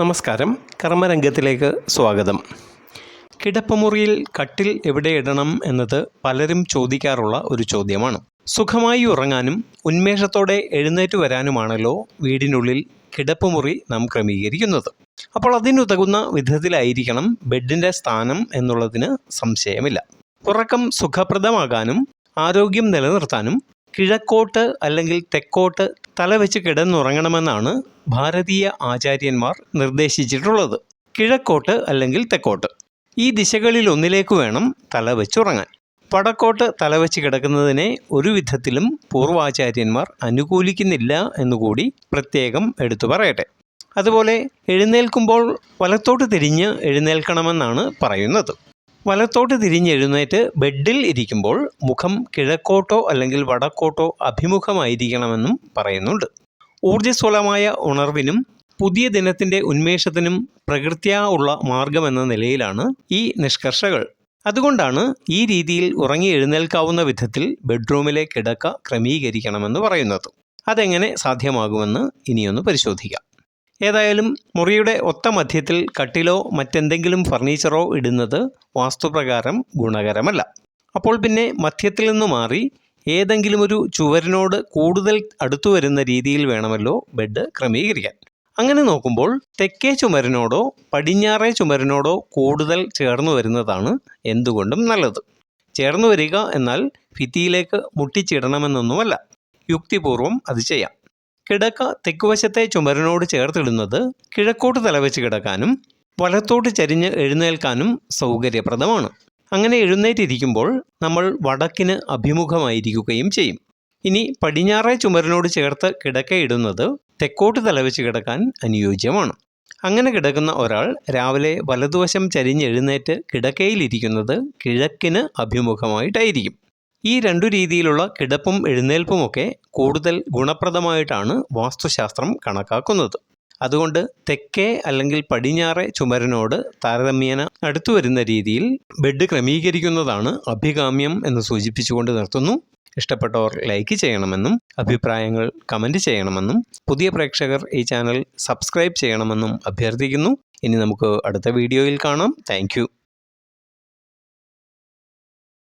നമസ്കാരം. കർമ്മരംഗത്തിലേക്ക് സ്വാഗതം. കിടപ്പമുറിയിൽ കട്ടിൽ എവിടെ ഇടണം എന്നത് പലരും ചോദിക്കാറുള്ള ഒരു ചോദ്യമാണ്. സുഖമായി ഉറങ്ങാനും ഉന്മേഷത്തോടെ എഴുന്നേറ്റ് വരാനുമാണല്ലോ വീടിനുള്ളിൽ കിടപ്പുമുറി നാം ക്രമീകരിക്കുന്നത്. അപ്പോൾ അതിനുതകുന്ന വിധത്തിലായിരിക്കണം ബെഡിന്റെ സ്ഥാനം എന്നുള്ളതിന് സംശയമില്ല. ഉറക്കം സുഖപ്രദമാകാനും ആരോഗ്യം നിലനിർത്താനും കിഴക്കോട്ട് അല്ലെങ്കിൽ തെക്കോട്ട് തലവെച്ച് കിടന്നുറങ്ങണമെന്നാണ് ഭാരതീയ ആചാര്യന്മാർ നിർദ്ദേശിച്ചിട്ടുള്ളത്. കിഴക്കോട്ട് അല്ലെങ്കിൽ തെക്കോട്ട്. ഈ ദിശകളിൽ ഒന്നിലേക്ക് വേണം തല വെച്ചുറങ്ങാൻ തല തലവെച്ച് കിടക്കുന്നതിനെ ഒരു വിധത്തിലും പൂർവാചാര്യന്മാർ അനുകൂലിക്കുന്നില്ല എന്നുകൂടി പ്രത്യേകം എടുത്തു പറയട്ടെ. അതുപോലെ എഴുന്നേൽക്കുമ്പോൾ വലത്തോട്ട് തിരിഞ്ഞ് എഴുന്നേൽക്കണമെന്നാണ് പറയുന്നത്. വലത്തോട്ട് തിരിഞ്ഞെഴുന്നേറ്റ് ബെഡിൽ ഇരിക്കുമ്പോൾ മുഖം കിഴക്കോട്ടോ അല്ലെങ്കിൽ വടക്കോട്ടോ അഭിമുഖമായിരിക്കണമെന്നും പറയുന്നുണ്ട്. ഊർജസ്വലമായ ഉണർവിനും പുതിയ ദിനത്തിന്റെ ഉന്മേഷത്തിനും പ്രകൃത്യാ ഉള്ള മാർഗമെന്ന നിലയിലാണ് ഈ നിഷ്കർഷകൾ. അതുകൊണ്ടാണ് ഈ രീതിയിൽ ഉറങ്ങി എഴുന്നേൽക്കാവുന്ന വിധത്തിൽ ബെഡ്റൂമിലെ കിടക്ക ക്രമീകരിക്കണമെന്ന് പറയുന്നത്. അതെങ്ങനെ സാധ്യമാകുമെന്ന് ഇനിയൊന്ന് പരിശോധിക്കാം. ഏതായാലും മുറിയുടെ ഒത്ത മധ്യത്തിൽ കട്ടിലോ മറ്റെന്തെങ്കിലും ഫർണിച്ചറോ ഇടുന്നത് വാസ്തുപ്രകാരം ഗുണകരമല്ല. അപ്പോൾ പിന്നെ മധ്യത്തിൽ നിന്ന് മാറി ഏതെങ്കിലും ഒരു ചുവരിനോട് കൂടുതൽ അടുത്തു വരുന്ന രീതിയിൽ വേണമല്ലോ ബെഡ് ക്രമീകരിക്കാൻ. അങ്ങനെ നോക്കുമ്പോൾ തെക്കേ ചുമരിനോടോ പടിഞ്ഞാറേ ചുമരിനോടോ കൂടുതൽ ചേർന്നു വരുന്നതാണ് എന്തുകൊണ്ടും നല്ലത്. ചേർന്ന് വരിക എന്നാൽ ഭിത്തിയിലേക്ക് മുട്ടിച്ചിടണമെന്നൊന്നുമല്ല. യുക്തിപൂർവം അത് ചെയ്യാം. കിടക്ക തെക്കുവശത്തെ ചുമരിനോട് ചേർത്തിടുന്നത് കിഴക്കോട്ട് തലവെച്ച് കിടക്കാനും വലത്തോട്ട് ചരിഞ്ഞ് എഴുന്നേൽക്കാനും സൗകര്യപ്രദമാണ്. അങ്ങനെ എഴുന്നേറ്റിരിക്കുമ്പോൾ നമ്മൾ വടക്കിന് അഭിമുഖമായിരിക്കുകയും ചെയ്യും. ഇനി പടിഞ്ഞാറേ ചുമരിനോട് ചേർത്ത് കിടക്കയിടുന്നത് തെക്കോട്ട് തലവെച്ച് കിടക്കാൻ അനുയോജ്യമാണ്. അങ്ങനെ കിടക്കുന്ന ഒരാൾ രാവിലെ വലതുവശം ചരിഞ്ഞെഴുന്നേറ്റ് കിടക്കയിലിരിക്കുന്നത് കിഴക്കിന് അഭിമുഖമായിട്ടായിരിക്കും. ഈ രണ്ടു രീതിയിലുള്ള കിടപ്പും എഴുന്നേൽപ്പുമൊക്കെ കൂടുതൽ ഗുണപ്രദമായിട്ടാണ് വാസ്തുശാസ്ത്രം കണക്കാക്കുന്നത്. അതുകൊണ്ട് തെക്കേ അല്ലെങ്കിൽ പടിഞ്ഞാറെ ചുമരിനോട് താരതമ്യേന അടുത്തു വരുന്ന രീതിയിൽ ബെഡ് ക്രമീകരിക്കുന്നതാണ് അഭികാമ്യം എന്ന് സൂചിപ്പിച്ചുകൊണ്ട് നിർത്തുന്നു. ഇഷ്ടപ്പെട്ടവർ ലൈക്ക് ചെയ്യണമെന്നും അഭിപ്രായങ്ങൾ കമന്റ് ചെയ്യണമെന്നും പുതിയ പ്രേക്ഷകർ ഈ ചാനൽ സബ്സ്ക്രൈബ് ചെയ്യണമെന്നും അഭ്യർത്ഥിക്കുന്നു. ഇനി നമുക്ക് അടുത്ത വീഡിയോയിൽ കാണാം. താങ്ക്